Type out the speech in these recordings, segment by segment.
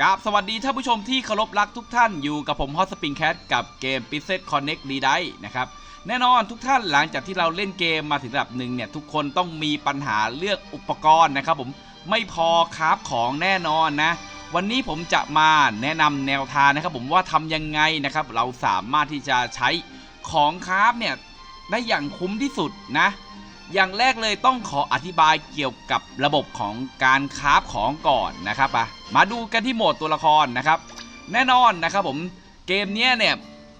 กับสวัสดีท่านผู้ชมที่เคารพรักทุกท่านอยู่กับผมฮอตสปริงแคทกับเกม p i x e l Connect d i นะครับ แน่นอนทุกท่านหลังจากที่เราเล่นเกมมาถึงระดับหนึ่งเนี่ย ทุกคนต้องมีปัญหาเลือกอุปกรณ์นะครับผมไม่พอคราฟของแน่นอนนะ วันนี้ผมจะมาแนะนำแนวทางนะครับผมว่าทำยังไงนะครับ เราสามารถที่จะใช้ของคราฟเนี่ยได้อย่างคุ้มที่สุดนะ อย่างแรกเลยต้องขออธิบายเกี่ยวกับระบบของการคราฟของก่อนนะครับอะมาดูกันที่โหมดตัวละครนะครับ แน่นอนนะครับผมเกมเนี้ยเนี่ย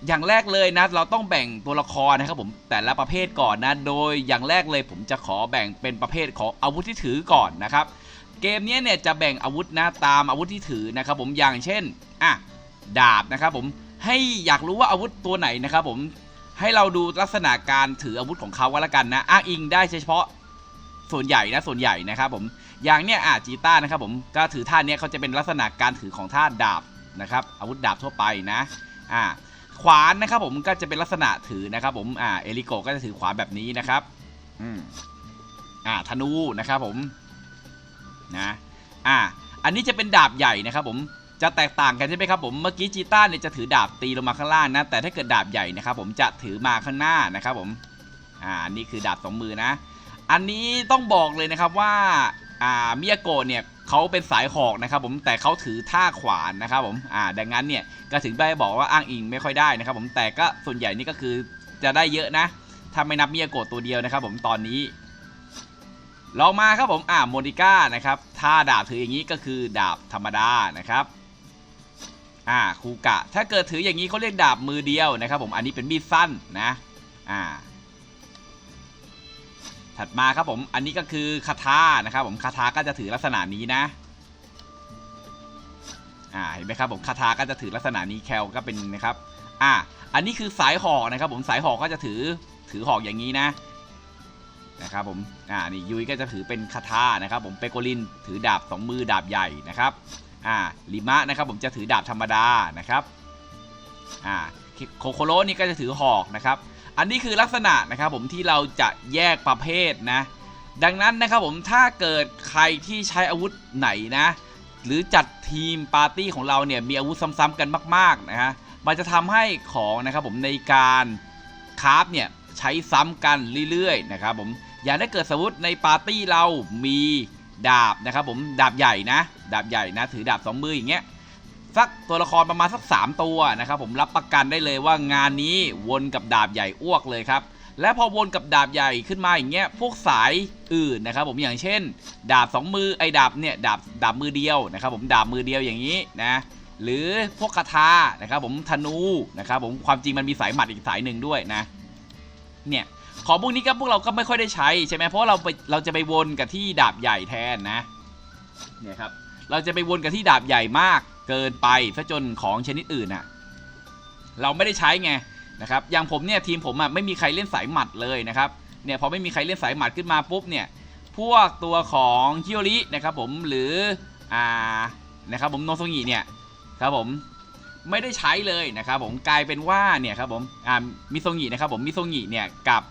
อย่างแรกเลยนะเราต้องแบ่งตัวละครนะครับผมแต่ละประเภทก่อนนะโดยอย่างแรกเลยผมจะขอแบ่งเป็นประเภทของอาวุธที่ถือก่อนนะครับ เกมนี้เนี่ยจะแบ่งอาวุธนะตามอาวุธที่ถือนะครับผมอย่างเช่นอะดาบนะครับผมให้อยากรู้ว่าอาวุธตัวไหนนะครับผม ให้เราดูลักษณะการถืออาวุธของเขาก็แล้วกันนะ อ้างอิงได้เฉพาะส่วนใหญ่นะส่วนใหญ่นะครับผมอย่างเนี้ยอะจีต้านะครับผมก็ถือท่าเนี้ยเขาจะเป็นลักษณะการถือของท่าดาบนะครับอาวุธดาบทั่วไปนะอ่าขวานนะครับผมก็จะเป็นลักษณะถือนะครับผมอ่าเอลิโกก็จะถือขวานแบบนี้นะครับอืมอ่าธนูนะครับผมนะอ่าอันนี้จะเป็นดาบใหญ่นะครับผม จะแตกต่างกันใช่ไหมครับผมเมื่อกี้จีต้าเนี่ยจะถือดาบตีลงมาข้างล่างนะ แต่ถ้าเกิดดาบใหญ่นะครับผมจะถือมาข้างหน้านะครับผมอ่านี่คือดาบสองมือนะ อันนี้ต้องบอกเลยนะครับว่าอ่ามิยาโกะเนี่ยเขาเป็นสายหอกนะครับผมแต่เขาถือท่าขวานนะครับผมอ่าดังนั้นเนี่ยก็ถึงได้บอกว่าอ้างอิงไม่ค่อยได้นะครับผมแต่ก็ส่วนใหญ่นี่ก็คือจะได้เยอะนะถ้าไม่นับมิยาโกะตัวเดียวนะครับผมตอนนี้ลองมาครับผมอ่าโมดิก้านะครับถ้าดาบถืออย่างนี้ก็คือดาบธรรมดานะครับ อ่าคูกะ ถ้าเกิดถืออย่างนี้เขาเรียกดาบมือเดียวนะครับผมอันนี้เป็นมีดสั้นนะอ่าถัดมาครับผมอันนี้ก็คือคาถานะครับผมคาถาก็จะถือลักษณะนี้นะอ่าเห็นไหมครับผมคาถาก็จะถือลักษณะนี้แคลก็เป็นนะครับอ่าอันนี้คือสายหอกนะครับ ผมสายหอกก็จะถือถือหอกอย่างนี้นะนะครับผมอ่านี่ยุ้ยก็จะถือเป็นคาถานะครับ ผมเปโกลินถือดาบสองมือดาบใหญ่นะครับ อ่าลิมะนะครับผมจะถือดาบธรรมดานะครับอ่าโคโคโรนี่ก็จะถือหอกนะครับ อันนี้คือลักษณะนะครับผมที่เราจะแยกประเภทนะ ดังนั้นนะครับผมถ้าเกิดใครที่ใช้อาวุธไหนนะ หรือจัดทีมปาร์ตี้ของเราเนี่ยมีอาวุธซ้ำๆกันมากๆนะฮะมันจะทำให้ของนะครับผมในการคราฟเนี่ยใช้ซ้ำกันเรื่อยๆนะครับผมอย่างถ้าเกิดสมมติในปาร์ตี้เรามีดาบนะครับผมดาบใหญ่นะ ดาบใหญ่นะถือดาบสองมืออย่างเงี้ยสักตัวละครประมาณสัก 3 ตัวนะครับผมรับประกันได้เลยว่างานนี้วนกับดาบใหญ่อ้วกเลยครับและพอวนกับดาบใหญ่ขึ้นมาอย่างเงี้ยพวกสายอื่นนะครับผมอย่างเช่น ดาบ 2 มือไอ้ดาบเนี่ยดาบดาบมือเดียวนะครับผมดาบมือเดียวอย่างนี้นะหรือพวกคาถานะครับผมธนูนะครับผมความจริงมันมีสายหมัดอีกสายหนึ่งด้วยนะเนี่ยของพวกนี้ก็พวกเราก็ไม่ค่อยได้ใช้ใช่ไหมเพราะเราไปเราจะไปวนกับที่ดาบใหญ่แทนนะเนี่ยครับ เราจะไปวนกับที่ดาบใหญ่มากเกินไปซะจนของชนิดอื่นน่ะเราไม่ได้ใช้ไงนะครับอย่างผมเนี่ยทีมผมอะไม่มีใครเล่นสายหมัดเลยนะครับเนี่ยพอไม่มีใครเล่นสายหมัดขึ้นมาปุ๊บเนี่ยพวกตัวของฮิโอรินะครับผมหรืออ่านะครับผมโนโซงิเนี่ยครับผมไม่ได้ใช้เลยนะครับผมกลายเป็นว่าเนี่ยครับผมอ่ามิโซงินะครับผมมิโซงิเนี่ยกับ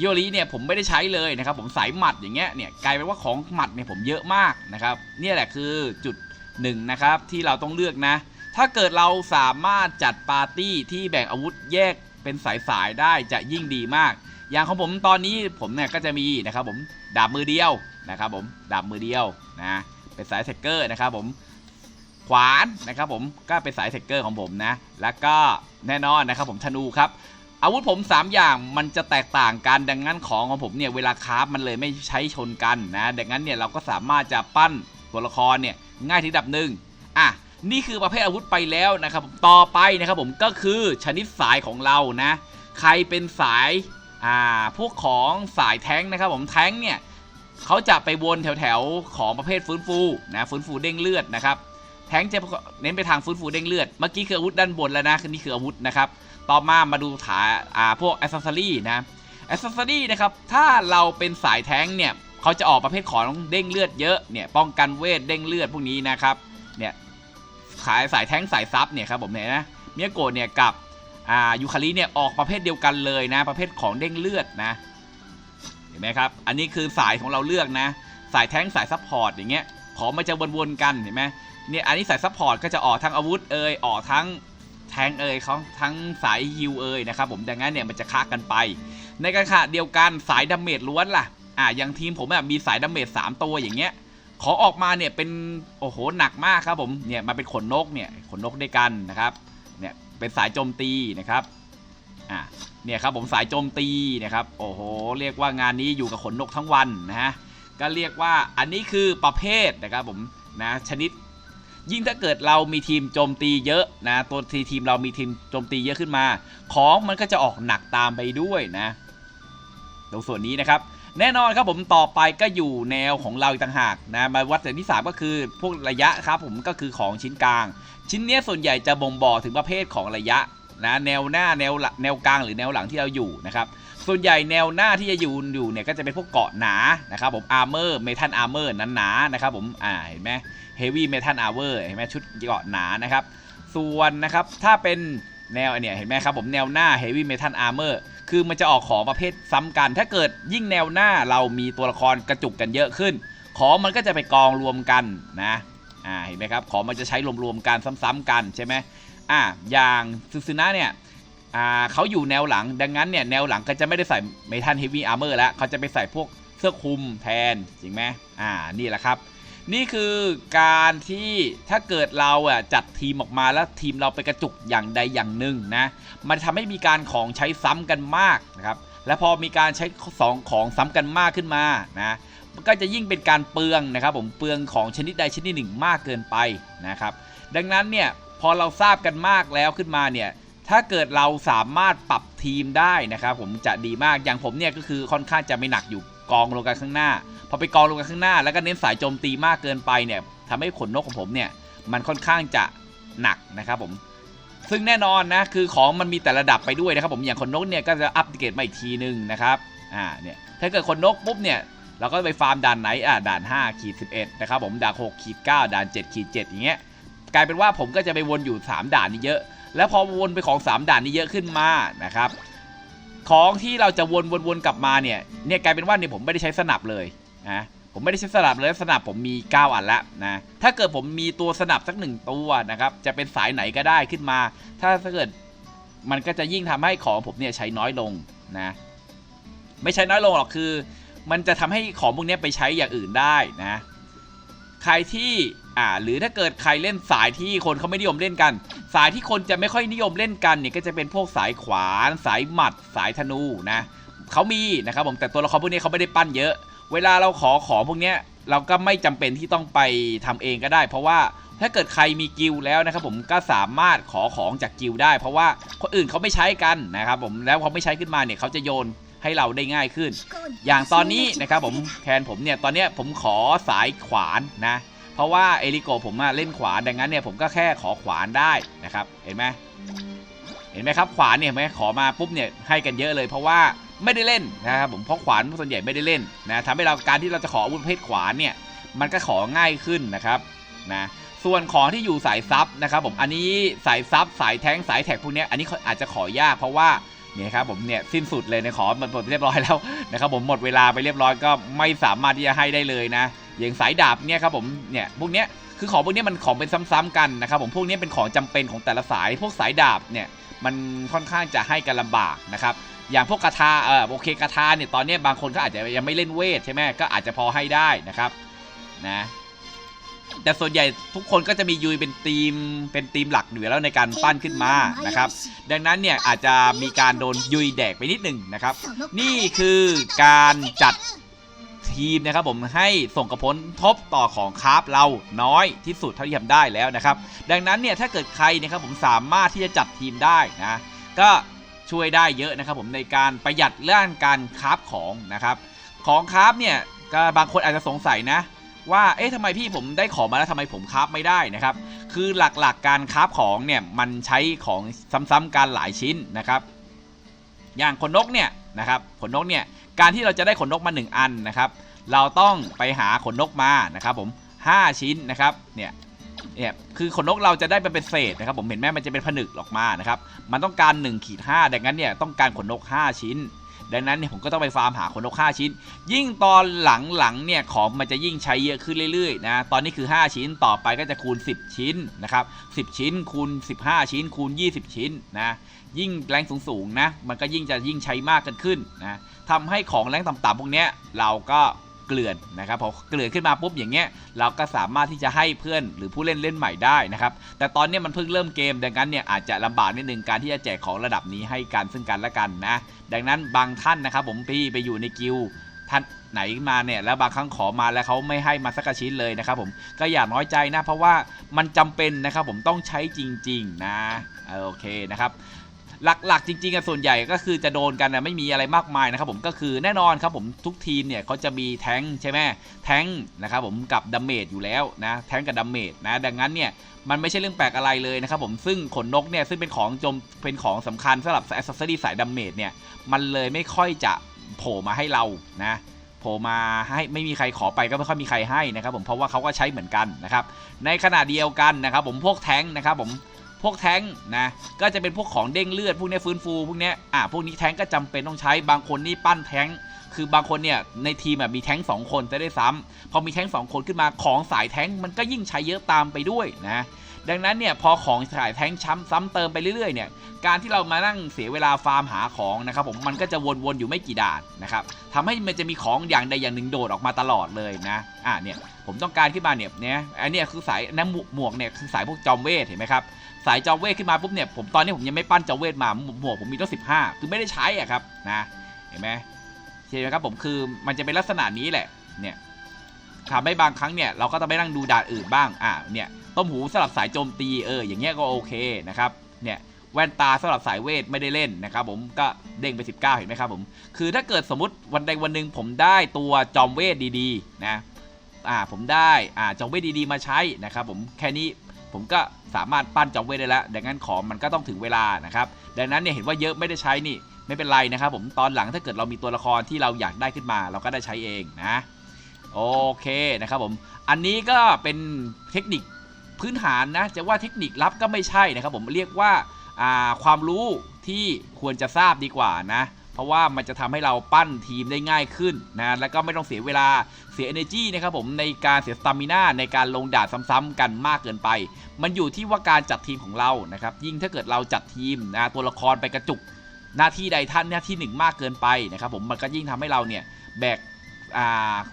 ฮิโอริเนี่ยผมไม่ได้ใช้เลยนะครับผมสายหมัดอย่างเงี้ยเนี่ยกลายเป็นว่าของหมัดเนี่ยผมเยอะมากนะครับเนี่ยแหละคือจุดหนึ่งนะครับที่เราต้องเลือกนะ ถ้าเกิดเราสามารถจัดปาร์ตี้ที่แบ่งอาวุธแยกเป็นสายๆได้จะยิ่งดีมาก อย่างของผมตอนนี้ผมเนี่ยก็จะมีนะครับผมดาบมือเดียวนะครับผมดาบมือเดียวนะเป็นสายเซกเกอร์นะครับผมขวานนะครับผมก็เป็นสายเซกเกอร์ของผมนะแล้วก็แน่นอนนะครับผมธนูครับ อาวุธผม 3 อย่างมันจะแตกต่างกันดังนั้นของของผมเนี่ยเวลาคราฟมันเลยไม่ใช้ชนกันนะดังนั้นเนี่ยเราก็สามารถจะปั้นตัวละครเนี่ยง่ายที่ดับหนึ่งอะนี่คือประเภทอาวุธไปแล้วนะครับผมต่อไปนะครับผมก็คือชนิดสายของเรานะใครเป็นสายอ่าพวกของสายแท้งนะครับผมแท้งเนี่ยเขาจะไปวนแถวๆของประเภทฟื้นฟูนะฟื้นฟูเด้งเลือดนะครับ แทงจะเน้นไปทางฟื้นฟูเด้งเลือด เมื่อกี้คืออาวุธด้านบนแล้วนะคือนี่คืออาวุธนะครับ ต่อมามาดูถาอ่าพวกอ c เซสซอรี่นะอ c เซสซอรี่นะครับ ถ้าเราเป็นสายแทงเนี่ยเขาจะออกประเภทของเด้งเลือดเยอะเนี่ยป้องกันเวทเด้งเลือดพวกนี้นะครับเนี่ยขายสายแทงสายซับเนี่ยครับผมเนี่ยนะเมียโกะเนี่ยกับอ่ายูคาริเนี่ยออกประเภทเดียวกันเลยนะ ประเภทของเด้งเลือดนะเห็นไหมครับอันนี้คือสายของเราเลือกนะ สายแทงสายซับพอร์ตอย่างเงี้ย ของมันจะวนๆกันเห็นไหมเนี่ยอันนี้สายซัพพอร์ตก็จะออกทั้งอาวุธเอ่ยออกทั้งแทงเอ่ยของทั้งสายฮิวเอ่ยนะครับผมดังนั้นเนี่ยมันจะค้ากันไป ในกระขะเดียวกันสายดาเมจล้วนล่ะอ่าอย่างทีมผมอะมีสายดาเมจ3ตัวอย่างเงี้ยขอออกมาเนี่ยเป็นโอ้โหหนักมากครับผมเนี่ยมาเป็นขนนกเนี่ยขนนกด้วยกันนะครับเนี่ยเป็นสายโจมตีนะครับอ่าเนี่ยครับผมสายโจมตีนะครับโอ้โหเรียกว่างานนี้อยู่กับขนนกทั้งวันนะฮะ ก็เรียกว่าอันนี้คือประเภทนะครับผมนะชนิด ยิ่งถ้าเกิดเรามีทีมโจมตีเยอะนะตัวทีทีมเรามีทีมโจมตีเยอะขึ้นมา ของมันก็จะออกหนักตามไปด้วยนะ ตรงส่วนนี้นะครับแน่นอนครับผมต่อไปก็อยู่แนวของเราอีกต่างหากนะมาวัดแต่ที่สาก็คือพวกระยะครับผมก็คือของชิ้นกลาง ชิ้นเนี้ยส่วนใหญ่จะบ่งบอกถึงประเภทของระยะ นะแนวหน้าแนวหลังแนวกลางหรือแนวหลังที่เราอยู่นะครับส่วนใหญ่แนวหน้าที่จะอยู่อยู่เนี่ยก็จะเป็นพวกเกาะหนานะครับผมอาร์เมอร์เมทัลอาร์เมอร์นั้นหนานะครับผมอ่าเห็นไหมเฮฟวี่เมทัลอาร์เมอร์เห็นไหมชุดเกาะหนานะครับส่วนนะครับถ้าเป็นแนวเนี่ยเห็นไหมครับผมแนวหน้า Heavy Metal Armor คือมันจะออกของประเภทซ้ำกัน ถ้าเกิดยิ่งแนวหน้าเรามีตัวละครกระจุกกันเยอะขึ้น ของมันก็จะไปกองรวมกันนะอ่าเห็นไหมครับของมันจะใช้รวมๆกันซ้ำๆกันใช่ไหม อ่าอย่างซูซูนะเนี่ยอ่าเขาอยู่แนวหลังดังนั้นเนี่ยแนวหลังก็จะไม่ได้ใส่เมทัลเฮฟวี่อาร์เมอร์แล้วเขาจะไปใส่พวกเสื้อคลุมแทนจริงไหมอ่านี่แหละครับ นี่คือการที่ถ้าเกิดเราอะจัดทีมออกมาแล้วทีมเราไปกระจุกอย่างใดอย่างหนึ่งนะมันทำให้มีการของใช้ซ้ำกันมากนะครับและพอมีการใช้สองของซ้ำกันมากขึ้นมานะมันก็จะยิ่งเป็นการเปลืองนะครับผมเปลืองของชนิดใดชนิดหนึ่งมากเกินไปนะครับดังนั้นเนี่ย พอเราทราบกันมากแล้วขึ้นมาเนี่ยถ้าเกิดเราสามารถปรับทีมได้นะครับผมจะดีมากอย่างผมเนี่ยก็คือค่อนข้างจะไม่หนักอยู่กองลงกันข้างหน้า พอไปกองลงกันข้างหน้า แล้วก็เน้นสายโจมตีมากเกินไปเนี่ยทำให้ขนนกของผมเนี่ยมันค่อนข้างจะหนักนะครับผมซึ่งแน่นอนนะคือของมันมีแต่ระดับไปด้วยนะครับผมอย่างขนนกเนี่ยก็จะอัปเกรดมาอีกทีนึงนะครับอ่าเนี่ยถ้าเกิดขนนกปุ๊บเนี่ยเราก็ไปฟาร์มด่านไหนอ่าด่าน5ขีด11นะครับผมด่าน6ขีด9ด่าน7ขีด7อย่างเงี้ย กลายเป็นว่าผมก็จะไปวนอยู่ 3 ด่านนี้เยอะ แล้วพอวนไปของ 3 ด่านนี้เยอะขึ้นมานะครับ ของที่เราจะวนวนวนกลับมาเนี่ยเนี่ยกลายเป็นว่าเนี่ยผมไม่ได้ใช้สนับเลยนะผมไม่ได้ใช้สนับเลยสนับผมมี 9 อันล้วนะถ้าเกิดผมมีตัวสนับสักหนึ่งตัวนะครับจะเป็นสายไหนก็ได้ขึ้นมา ถ้าถ้าเกิดมันก็จะยิ่งทำให้ของผมเนี่ยใช้น้อยลงนะ ไม่ใช้น้อยลงหรอกคือ มันจะทำให้ของพวกนี้ไปใช้อย่างอื่นได้นะ ใครที่อ่าหรือถ้าเกิดใครเล่นสายที่คนเขาไม่นิยมเล่นกัน สายที่คนจะไม่ค่อยนิยมเล่นกันเนี่ยก็จะเป็นพวกสายขวานสายหมัด สายธนูนะเขามีนะครับผมแต่ตัวละครพวกนี้เขาไม่ได้ปั้นเยอะ เวลาเราขอของพวกนี้เราก็ไม่จำเป็นที่ต้องไปทำเองก็ได้ เพราะว่าถ้าเกิดใครมีกิลแล้วนะครับผมก็สามารถขอของจากกิลได้ เพราะว่าคนอื่นเขาไม่ใช้กันนะครับผมแล้วเขาไม่ใช้ขึ้นมาเนี่ยเขาจะโยนให้เราได้ง่ายขึ้น อย่างตอนนี้นะครับผมแทนผมเนี่ยตอนเนี้ยผมขอสายขวานนะ ราะว่าเอริโกผมอะเล่นขวานดังนั้นเนี่ยผมก็แค่ขอขวานได้นะครับ เห็นไหมเห็นไหมครับขวานเนี่ยเห็นไหมขอมาปุ๊บเนี่ยให้กันเยอะเลย เพราะว่าไม่ได้เล่นนะครับผมเพราะขวานส่วนใหญ่ไม่ได้เล่นนะทำให้เราการที่เราจะขออาวุธเภทขวานเนี่ยมันก็ของ่ายขึ้นนะครับนะส่วนของที่อยู่สายซับนะครับผมอันนี้สายซับสายแท้งสายแท็กพวกนี้อันนี้อาจจะขอยากเพราะว่าเนี่ยครับผมเนี่ยสิ้นสุดเลยในขอหมดเรียบร้อยแล้วนะครับผมหมดเวลาไปเรียบร้อยก็ไม่สามารถที่จะให้ได้เลยนะ อย่างสายดาบเนี่ยครับผมเนี่ยพวกเนี้ยคือของพวกนี้มันของเป็นซ้ำๆกันนะครับผมพวกนี้เป็นของจำเป็นของแต่ละสาย พวกสายดาบเนี่ยมันค่อนข้างจะให้กันลำบากนะครับอย่างพวกกระทาเออโอเคกระทาเนี่ยตอนนี้บางคนก็อาจจะยังไม่เล่นเวทใช่ไหมก็อาจจะพอให้ได้นะครับนะแต่ส่วนใหญ่ทุกคนก็จะมียุยเป็นทีมเป็นทีมหลักอยู่แล้วในการปั้นขึ้นมานะครับ ดังนั้นเนี่ยอาจจะมีการโดนยุยแดกไปนิดหนึ่งนะครับ นี่คือการจัด ทีมนะครับผมให้ส่งกระผลทบต่อของคราฟเราน้อยที่สุดเท่าที่ทำได้แล้วนะครับ ดังนั้นเนี่ยถ้าเกิดใครนะครับผมสามารถที่จะจัดทีมได้นะก็ช่วยได้เยอะนะครับผมในการประหยัดเรื่องการคราฟของนะครับ ของคราฟเนี่ยก็บางคนอาจจะสงสัยนะว่า เอ๊ะทำไมพี่ผมได้ของมาแล้วทำไมผมคราฟไม่ได้นะครับ คือหลักๆการคราฟของเนี่ยมันใช้ของซ้ำๆกันหลายชิ้นนะครับ อย่างขนนกเนี่ยนะครับ ขนนกเนี่ย การที่เราจะได้ขนนกมา 1 อันนะครับ เราต้องไปหาขนนกมานะครับผม 5 ชิ้นนะครับเนี่ยเนี่ยคือขนนกเราจะได้เป็นเศษนะครับผมเห็นไหมมันจะเป็นผนึกออกมานะครับมันต้องการ1ขีด5ดังนั้นเนี่ยต้องการขนนก 5 ชิ้น ดังนั้นเนี่ยผมก็ต้องไปฟาร์มหาขนนก 5 ชิ้น ยิ่งตอนหลังๆเนี่ยของมันจะยิ่งใช้เยอะขึ้นเรื่อยๆนะตอนนี้คือ 5 ชิ้นต่อไปก็จะคูณ 10 ชิ้นนะครับ10 ชิ้นคูณ 15 ชิ้นคูณ 20 ชิ้นนะยิ่งแรงสูงๆนะมันก็ยิ่งจะยิ่งใช้มากกันขึ้นนะ ทำให้ของแรงต่ำๆพวกนี้เราก็เกลื่อนนะครับพอเกลื่อนขึ้นมาปุ๊บอย่างเงี้ยเราก็สามารถที่จะให้เพื่อนหรือผู้เล่นเล่นใหม่ได้นะครับแต่ตอนนี้มันเพิ่งเริ่มเกม ดังนั้นเนี่ยอาจจะลำบากนิดนึงการที่จะแจกของระดับนี้ให้กันซึ่งกันและกันนะดังนั้นบางท่านนะครับผมพี่ไปอยู่ในกิลท่านไหนมาเนี่ยแล้วบางครั้งขอมาแล้วเขาไม่ให้มาสักชิ้นเลยนะครับผมก็อย่าน้อยใจนะเพราะว่ามันจำเป็นนะครับผมต้องใช้จริง ๆ นะโอเคนะครับ หลักๆ จริงๆอะส่วนใหญ่ก็คือจะโดนกันนะไม่มีอะไรมากมายนะครับผมก็คือแน่นอนครับผมทุกทีมเนี่ยเขาจะมีแท้งใช่ไหมแท้งนะครับผมกับดัมเมจอยู่แล้วนะแท้งกับดัมเมจนะดังนั้นเนี่ยมันไม่ใช่เรื่องแปลกอะไรเลยนะครับผมซึ่งขนนกเนี่ยซึ่งเป็นของจมเป็นของสำคัญสำหรับแอสเซอรี่สายดัมเมจเนี่ยมันเลยไม่ค่อยจะโผล่มาให้เรานะโผล่มาให้ไม่มีใครขอไปก็ไม่ค่อยมีใครให้นะครับผมเพราะว่าเขาก็ใช้เหมือนกันนะครับในขณะเดียวกันนะครับผมพวกแท้งนะครับผม พวกแท้งนะก็จะเป็นพวกของเด้งเลือดพวกเนี้ยฟื้นฟูพวกเนี้ยอ่าพวกนี้แท้งก็จำเป็นต้องใช้บางคนนี่ปั้นแท้งคือบางคนเนี่ยในทีมแบบมีแท้งสองคนจะได้ซ้ำพอมีแท้งสองคนขึ้นมาของสายแท้งมันก็ยิ่งใช้เยอะตามไปด้วยนะ ดังนั้นเนี่ยพอของสายแท้งช้ำซ้ำเติมไปเรื่อยๆเนี่ยการที่เรามานั่งเสียเวลาฟาร์มหาของนะครับผมมันก็จะวนๆอยู่ไม่กี่ด่านนะครับทำให้มันจะมีของอย่างใดอย่างหนึ่งโดดออกมาตลอดเลยนะอะเนี่ยผมต้องการขึ้นมาเนี่ยเนี่ยอันนี้คือสายน้ำหมวกเนี่ยคือสายพวกจอมเวทเห็นไหมครับสายจอมเวทขึ้นมาปุ๊บเนี่ยผมตอนนี้ผมยังไม่ปั้นจอมเวทมาหมวกผมมีตั้งสิบห้าคือไม่ได้ใช้อะครับนะเห็นไหมใช่ไหมครับผมคือมันจะเป็นลักษณะนี้แหละเนี่ยทำให้บางครั้งเนี่ยเราก็ต้องไปนั่งดูด่านอื่นบ้างอ่าเนี่ย ต้มหูสำหรับสายโจมตีเอออย่างเงี้ยก็โอเคนะครับเนี่ยแว่นตาสำหรับสายเวทไม่ได้เล่นนะครับผมก็เด้งไป 19 เห็นไหมครับผมคือถ้าเกิดสมมติวันใดวันหนึ่งผมได้ตัวจอมเวทดีๆนะอ่าผมได้อ่าจอมเวทดีๆมาใช้นะครับผมแค่นี้ผมก็สามารถปั้นจอมเวทได้แล้ว ดังนั้นของมันก็ต้องถึงเวลานะครับดังนั้นเนี่ยเห็นว่าเยอะไม่ได้ใช้นี่ไม่เป็นไรนะครับผมตอนหลังถ้าเกิดเรามีตัวละครที่เราอยากได้ขึ้นมา เราก็ได้ใช้เองนะโอเคนะครับผมอันนี้ก็เป็นเทคนิค พื้นฐานนะจะว่าเทคนิคลับก็ไม่ใช่นะครับ ผมเรียกว่าาความรู้ที่ควรจะทราบดีกว่านะเพราะว่ามันจะทำให้เราปั้นทีมได้ง่ายขึ้นนะแล้วก็ไม่ต้องเสียเวลาเสีย energy นะครับผมในการเสียสตามิน่าในการลงดาดซ้ำๆกันมากเกินไป มันอยู่ที่ว่าการจัดทีมของเรานะครับยิ่งถ้าเกิดเราจัดทีมนะตัวละครไปกระจุกหน้าที่ใดท่านหน้าที่หนึ่งมากเกินไปนะครับผมมันก็ยิ่งทำให้เราเนี่ยแบก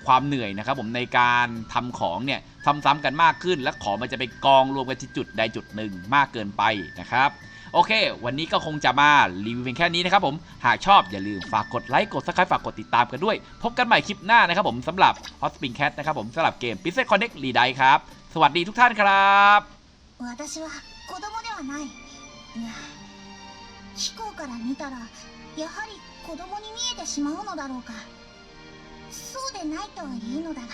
ความเหนื่อยนะครับผมในการทำของเนี่ย ซ้ำๆกันมากขึ้น และของมันจะไปกองรวมกันที่จุดใดจุดหนึ่งมากเกินไปนะครับ โอเค วันนี้ก็คงจะมารีวิวเพียงแค่นี้นะครับผม หากชอบอย่าลืมฝากกดไลค์ กดซับสไครต์ฝากกดติดตามกันด้วย พบกันใหม่คลิปหน้านะครับผมสำหรับ Hot Spring Cat นะครับผมสำหรับเกม p i x e l Connect r e d i ครับ สวัสดีทุกท่านครับ 私は子供ではないいや飛行から見たらやはり子供に見えてしまうのだろうかそうでないといいのだが